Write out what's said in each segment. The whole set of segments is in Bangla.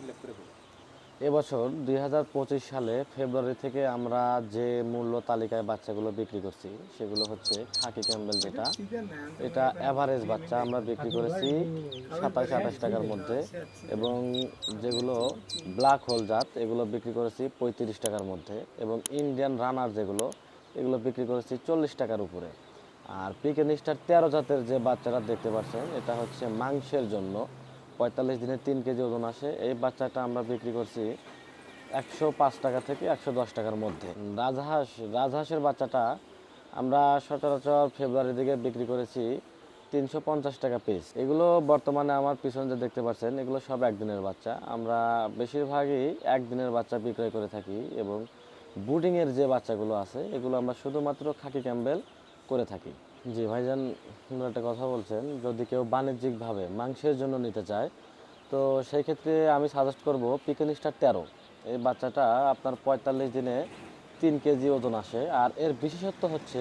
উল্লেখ করে বলুন। এবছর দুই হাজার পঁচিশ সালে ফেব্রুয়ারি থেকে আমরা যে মূল্য তালিকায় বাচ্চাগুলো বিক্রি করছি, সেগুলো হচ্ছে খাকি ক্যাম্বেল যেটা। এটা অ্যাভারেজ বাচ্চা আমরা বিক্রি করেছি সাতাশ, আঠাশ টাকার মধ্যে। এবং যেগুলো ব্ল্যাক হোল জাত, এগুলো বিক্রি করেছি পঁয়ত্রিশ টাকার মধ্যে। এবং ইন্ডিয়ান রানার যেগুলো, এগুলো বিক্রি করেছি চল্লিশ টাকার উপরে। আর পিকেন স্টার তেরো জাতের যে বাচ্চারা দেখতে পাচ্ছেন, এটা হচ্ছে মাংসের জন্য। পঁয়তাল্লিশ দিনে তিন কেজি ওজন আসে। এই বাচ্চাটা আমরা বিক্রি করছি একশো পাঁচ টাকা থেকে একশো দশ টাকার মধ্যে। রাজহাঁস, রাজহাঁসের বাচ্চাটা আমরা সচরাচর ফেব্রুয়ারির দিকে বিক্রি করেছি তিনশো পঞ্চাশ টাকা পিস এগুলো বর্তমানে আমার পিছনে যে দেখতে পাচ্ছেন, এগুলো সব একদিনের বাচ্চা। আমরা বেশিরভাগই একদিনের বাচ্চা বিক্রয় করে থাকি এবং বুডিংয়ের যে বাচ্চাগুলো আছে, এগুলো আমরা শুধুমাত্র খাকি ক্যাম্বেল করে থাকি। জি, ভাইজান একটা কথা বলছেন, যদি কেউ বাণিজ্যিকভাবে মাংসের জন্য নিতে চায়, তো সেই ক্ষেত্রে আমি সাজেস্ট করব পিকেন স্টার তেরো। এই বাচ্চাটা আপনার পঁয়তাল্লিশ দিনে তিন কেজি ওজন আসে। আর এর বিশেষত্ব হচ্ছে,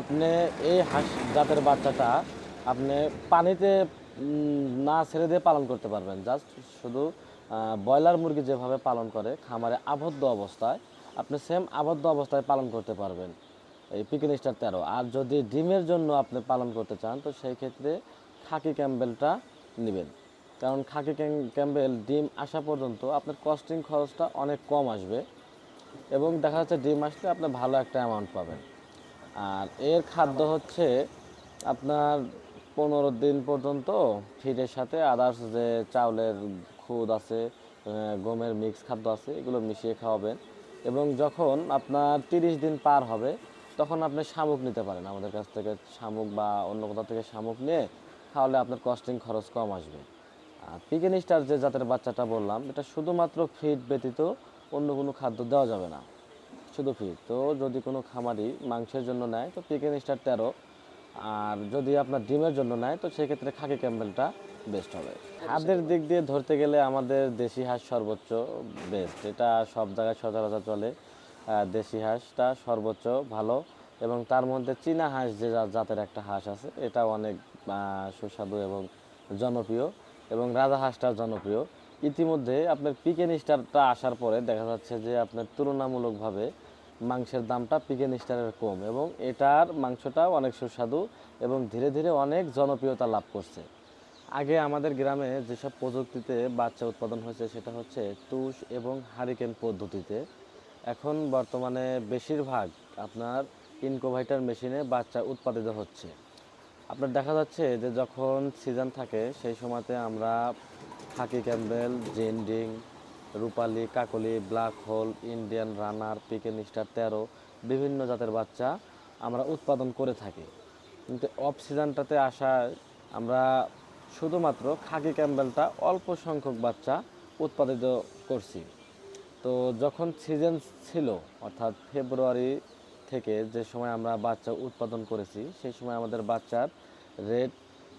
আপনি এই হাঁস জাতের বাচ্চাটা আপনি পানিতে না ছেড়ে দিয়ে পালন করতে পারবেন। জাস্ট শুধু ব্রয়লার মুরগি যেভাবে পালন করে, খামারে আবদ্ধ অবস্থায়, আপনি সেম আবদ্ধ অবস্থায় পালন করতে পারবেন। এই পিকেন স্টার তেরো। আর যদি ডিমের জন্য আপনি পালন করতে চান, তো সেই ক্ষেত্রে খাকি ক্যাম্বেলটা নেবেন। কারণ খাকি ক্যাম- ক্যাম্বেল, ডিম আসা পর্যন্ত আপনার কস্টিং খরচটা অনেক কম আসবে এবং দেখা যাচ্ছে ডিম আসলে আপনি ভালো একটা অ্যামাউন্ট পাবেন। আর এর খাদ্য হচ্ছে আপনার পনেরো দিন পর্যন্ত ফিডের সাথে আদার্স যে চাউলের খুদ আছে গমের মিক্স খাদ্য আছে, এগুলো মিশিয়ে খাওয়াবেন। এবং যখন আপনার তিরিশ দিন পার হবে তখন আপনি শামুক নিতে পারেন। আমাদের কাছ থেকে শামুক বা অন্য কোথাও থেকে শামুক নিয়ে তাহলে আপনার কস্টিং খরচ কম আসবে। আর পিকেন স্টার যে জাতের বাচ্চাটা বললাম এটা শুধুমাত্র ফিড ব্যতীত অন্য কোনো খাদ্য দেওয়া যাবে না। শুধু ফিড তো যদি কোনো খামারি মাংসের জন্য নেয় তো পিকেন স্টার তেরো। আর যদি আপনার ডিমের জন্য নেয় তো সেক্ষেত্রে খাকি ক্যাম্বেলটা বেস্ট হবে। খাদ্যের দিক দিয়ে ধরতে গেলে আমাদের দেশি হাঁস সর্বোচ্চ বেস্ট এটা সব জায়গায় সচরাচর চলে। দেশি হাঁসটা সর্বোচ্চ ভালো এবং তার মধ্যে চীনা হাঁস যে জাতের একটা হাঁস আছে, এটা অনেক সুস্বাদু এবং জনপ্রিয় এবং রাজা হাঁসটা জনপ্রিয়। ইতিমধ্যে আপনার পিকেন স্টারটা আসার পরে দেখা যাচ্ছে যে আপনার তুলনামূলকভাবে মাংসের দামটা পিকেন স্টারের কম এবং এটার মাংসটাও অনেক সুস্বাদু এবং ধীরে ধীরে অনেক জনপ্রিয়তা লাভ করছে। আগে আমাদের গ্রামে যেসব প্রযুক্তিতে বাচ্চা উৎপাদন হয়েছে, সেটা হচ্ছে তুষ এবং হারিকেন পদ্ধতিতে। এখন বর্তমানে বেশিরভাগ আপনার ইনকোভাইটার মেশিনে বাচ্চা উৎপাদিত হচ্ছে। আপনার দেখা যাচ্ছে যে যখন সিজন থাকে, সেই সময়তে আমরা খাকি ক্যাম্বেল, জেন্ডিং, রূপালি, কাকলি, black hole, Indian runner Pekin star তেরো বিভিন্ন জাতের বাচ্চা আমরা উৎপাদন করে থাকি। কিন্তু অফ সিজনটাতে আসায় আমরা শুধুমাত্র খাকি ক্যাম্বেলটা অল্প সংখ্যক বাচ্চা উৎপাদিত করছি। তো যখন সিজন ছিল, অর্থাৎ ফেব্রুয়ারি থেকে যে সময় আমরা বাচ্চা উৎপাদন করেছি, সেই সময় আমাদের বাচ্চার রেট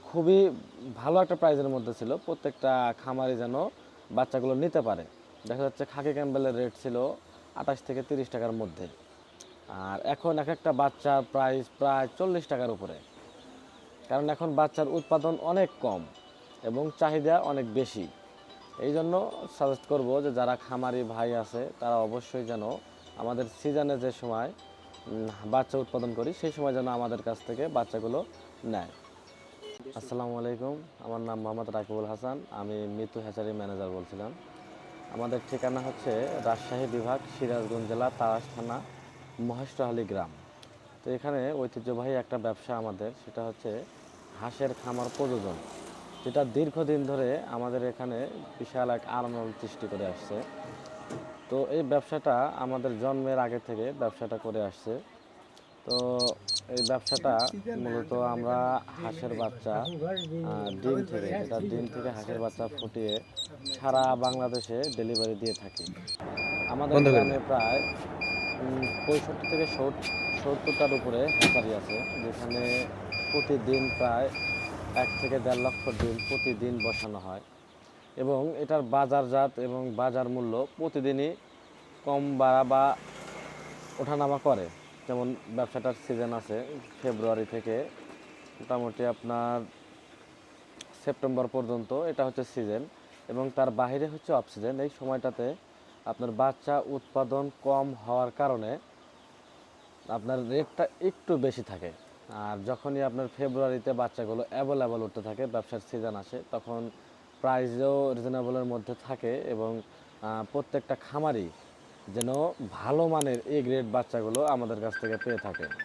খুবই ভালো একটা প্রাইজের মধ্যে ছিল। প্রত্যেকটা খামারে যেন বাচ্চাগুলো নিতে পারে। দেখা যাচ্ছে খাকি ক্যাম্বেলের রেট ছিল আঠাশ থেকে তিরিশ টাকার মধ্যে। আর এখন এক একটা বাচ্চার প্রাইস প্রায় চল্লিশ টাকার উপরে। কারণ এখন বাচ্চার উৎপাদন অনেক কম এবং চাহিদা অনেক বেশি। এই জন্য সাজেস্ট করব যে যারা খামারি ভাই আছে, তারা অবশ্যই যেন আমাদের সিজনে যে সময় বাচ্চা উৎপাদন করি, সেই সময় যেন আমাদের কাছ থেকে বাচ্চাগুলো নেয়। আসসালামু আলাইকুম, আমার নাম মোহাম্মদ রাকিবুল হাসান, আমি মিতু হ্যাচারি ম্যানেজার বলছিলাম। আমাদের ঠিকানা হচ্ছে রাজশাহী বিভাগ, সিরাজগঞ্জ জেলা, তারাস থানা মহেশটহালি গ্রাম। তো এখানে ঐতিহ্যবাহী একটা ব্যবসা আমাদের, সেটা হচ্ছে হাঁসের খামার প্রযোজন। যেটা দীর্ঘদিন ধরে আমাদের এখানে বিশাল এক আনন্দ সৃষ্টি করে আসছে। তো এই ব্যবসাটা আমাদের জন্মের আগে থেকে ব্যবসাটা করে আসছে। তো এই ব্যবসাটা মূলত আমরা হাঁসের বাচ্চা ডিম থেকে যেটা ডিম থেকে হাঁসের বাচ্চা ফুটিয়ে সারা বাংলাদেশে ডেলিভারি দিয়ে থাকি। আমাদের গ্রামে প্রায় পঁয়ষট্টি থেকে সত্তরটার উপরে হ্যাচারি আছে যেখানে প্রতিদিন প্রায় এক থেকে দেড় লক্ষ ডিম প্রতিদিন বসানো হয় এবং এটার বাজারজাত এবং বাজার মূল্য প্রতিদিনই কম বাড়া বা ওঠানামা করে। যেমন ব্যবসাটার সিজন আছে, ফেব্রুয়ারি থেকে মোটামুটি আপনার সেপ্টেম্বর পর্যন্ত এটা হচ্ছে সিজন এবং তার বাইরে হচ্ছে অফ সিজন এই সময়টাতে আপনার বাচ্চা উৎপাদন কম হওয়ার কারণে আপনার রেটটা একটু বেশি থাকে। আর যখনই আপনার ফেব্রুয়ারিতে বাচ্চাগুলো অ্যাভেলেবল উঠতে থাকে, ব্যবসার সিজন আসে, তখন প্রাইসও রিজনেবলের মধ্যে থাকে এবং প্রত্যেকটা খামারই যেন ভালো মানের এ গ্রেড বাচ্চাগুলো আমাদের কাছ থেকে পেয়ে থাকে।